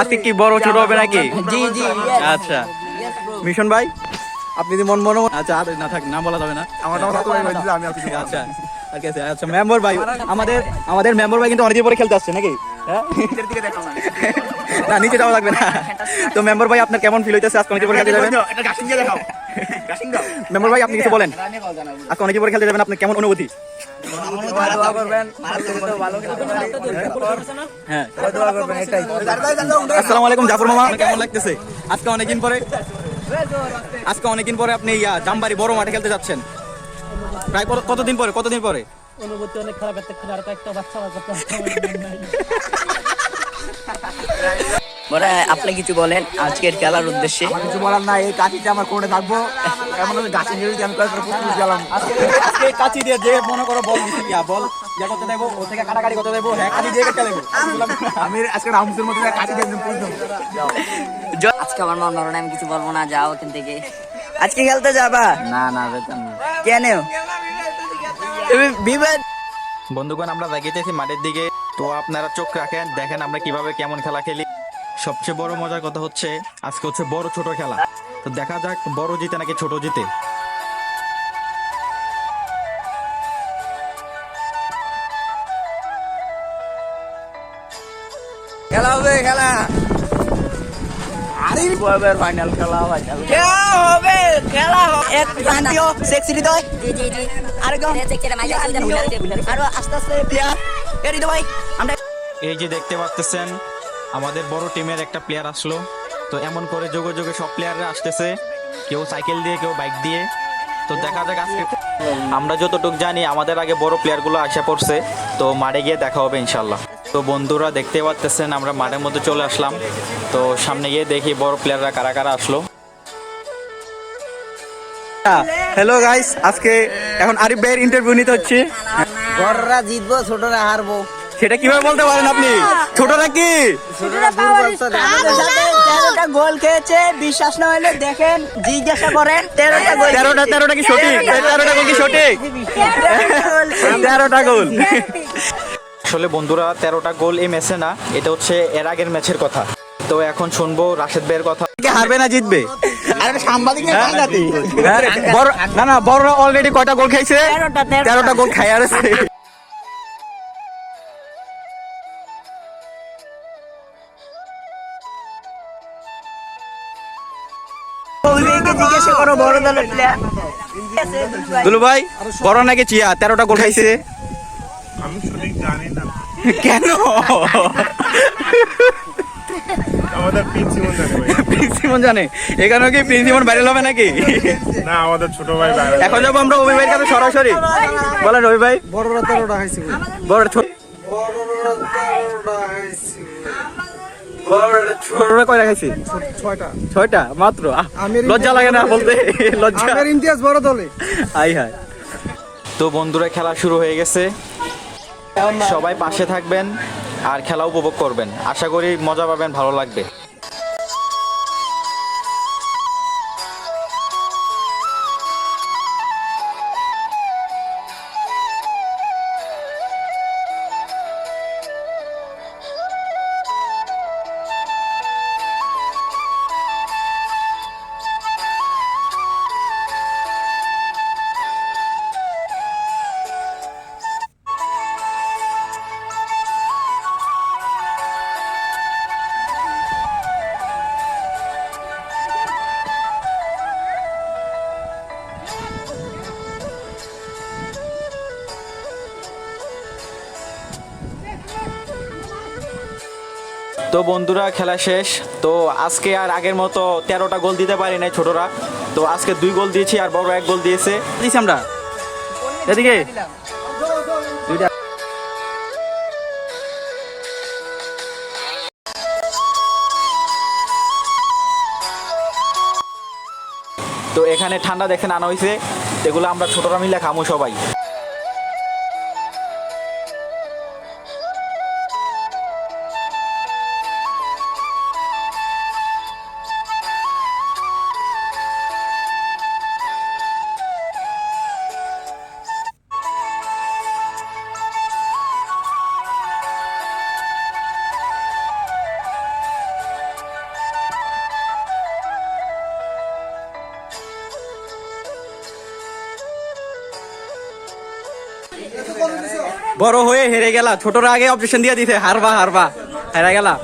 আজকে কি বড় ছোট হবে নাকি? জি জি আচ্ছা। মিশন ভাই আপনি যদি মন মনে আচ্ছা আর না থাক নাম বলা যাবে না। আমার নাম সত্যি আমি আচ্ছা। আচ্ছা মেম্বার ভাই আমাদের আমাদের মেম্বার ভাই কিন্তু অনেকদিন পরে খেলতে আসছে নাকি? হ্যাঁ? নিচের দিকে দেখাও না। নিচে যাওয়া লাগবে না। তো মেম্বার ভাই আপনার কেমন ফিল হইতেছে? আজকে অনেকদিন পরে খেলতে যাবেন? মেম্বার ভাই আপনি কিছু বলেন। আজকে অনেকদিন পরে খেলতে যাবেন আপনার কেমন অনুভূতি? দোয়া করবেন। ভালো হ্যাঁ দোয়া করবেন। এটাই। আসসালামু আলাইকুম জাফর মামা। কেমন লাগতেছে? আজকে অনেকদিন পরে আজকে অনেকদিন পরে আপনি ইয়া জামবাড়ি বড় মাঠে খেলতে যাচ্ছেন। প্রায় কতদিন পরে? কতদিন পরে? অনুভূতি অনেক খারাপ একটা বাচ্চা আপনি কিছু বলেন আজকের খেলার উদ্দেশ্যে। আমার কিছু বলার না এই কাঠিতে আমার কোণে থাকব। এমন হলে গাছিং দিয়ে আমি কয়েকটা গেলাম আজকে কাচি দিয়ে যে মনে করো বল ইয়া বল ইয়া করতে দেবো ও থেকে কাটাকাটি করতে দেবো হ্যাঁ কাচি দিয়ে কেটে দেবো। আমি আজকে রামসের মধ্যে কাঠি দিয়ে একদম আজকে আমার মন নরম আমি কিছু বলব না যাও ওখান থেকে। আজকে খেলতে যাবা? না না বেতন না। কেন? তুমি বিবাদ বন্ধুগণ আমরা দেখিতেছি মাঠের দিকে। তো আপনারা চোখ রাখেন দেখেন আমরা কীভাবে কেমন খেলা খেলি। সবচেয়ে বড় মজার কথা হচ্ছে আজকে হচ্ছে বড় ছোট খেলা। তো দেখা যাক বড় জিতে নাকি ছোট জিতে। খেলা হবে খেলা। আরে ফাইনাল খেলা হবে খেলা হবে। খেলা হবে এক প্রান্তীয় সেক্সি হৃদয়। জি জি জি। আরেকজন চেকচেরা মাইজা চিন্তা ভুলে আরও আস্তে আস্তে প্লেয়ার। এ হৃদয় আমরা এই যে দেখতে পাচ্ছেন আমাদের বড় টিমের একটা প্লেয়ার আসলো। তো এমন করে যোগে যোগে সব প্লেয়াররা আসতেছে। কেউ সাইকেল দিয়ে কেউ বাইক দিয়ে। তো দেখা যাক আজকে আমরা যতটুকু জানি আমাদের আগে বড় প্লেয়ারগুলো আসা পড়ছে। তো মাঠে গিয়ে দেখা হবে ইনশাল্লাহ তো বন্ধুরা দেখতে পাচ্ছেন আমরা মাঠের মধ্যে চলে আসলাম। তো সামনে গিয়ে দেখি বড় প্লেয়াররা কারা কারা আসলো। হ্যালো গাইস আজকে এখন আরিফ ভাইয়ের ইন্টারভিউ নিতে হচ্ছে। বড়রা জিতবো ছোটরা হারবো। সেটা কীভাবে বলতে পারেন আপনি? ছোট নাকি তেরোটা গোল খেয়েছে বিশ্বাস না হলে দেখেন জিজ্ঞাসা করেন তেরোটা গোল তেরোটা তেরোটা কি সঠিক? তেরোটা গোল কি সঠিক? তেরোটা গোল আসলে বন্ধুরা তেরোটা গোল এই ম্যাচে না এটা হচ্ছে এর আগের ম্যাচের কথা। তো এখন শুনব রাশেদ ভাইয়ের কথা। কে হারবে না জিতবে? আরে সাংবাদিক না সাংঘাতিক। হ্যাঁ? বড় না না বড়রা অলরেডি কয়টা গোল খাইছে। তেরোটা গোল খাই আর আছে জিজ্ঞাসা করো বড় দলের প্লেয়ার দুলু ভাই বড় নাকি চিয়া? তেরোটা গোল খাইছে। আমি সঠিক জানি না। কেন? আমাদের প্রিন্সিপাল জানে ভাই। জানে? এখানে কি প্রিন্সিপল ভাইরাল হবে নাকি? না আমাদের ছোট ভাই বাইরে এখন যাব আমরা অভি ভাইয়ের কাছে সরাসরি। বলেন রবি ভাই। বড়রা তেরোটা খাইছি। বড় ছোট বড়রা কয়টা খাইছি? ছয়টা। ছয়টা? মাত্র? লজ্জা লাগে না বলতে। লজ্জা। আমার ইমতিয়াজ বড় দলে। আই হাই। তো বন্ধুরা খেলা শুরু হয়ে গেছে। সবাই পাশে থাকবেন আর খেলা উপভোগ করবেন। আশা করি মজা পাবেন ভালো লাগবে। তো বন্ধুরা, খেলা শেষ। তো আজকে আর আগের মতো তেরোটা গোল দিতে পারি নাই ছোটরা। তো আজকে দুই গোল দিয়েছি আর বড় এক গোল দিয়েছে। দিছি আমরা। এদিকে। তো এখানে ঠান্ডা দেখেন আনা হয়েছে এগুলো আমরা ছোটরা মিলে খামো সবাই। বড় হয়ে হেরে গেলা ছোটরা আগে অপারেশন দিয়ে দিছে হারবা হারবা হেরে গেলা।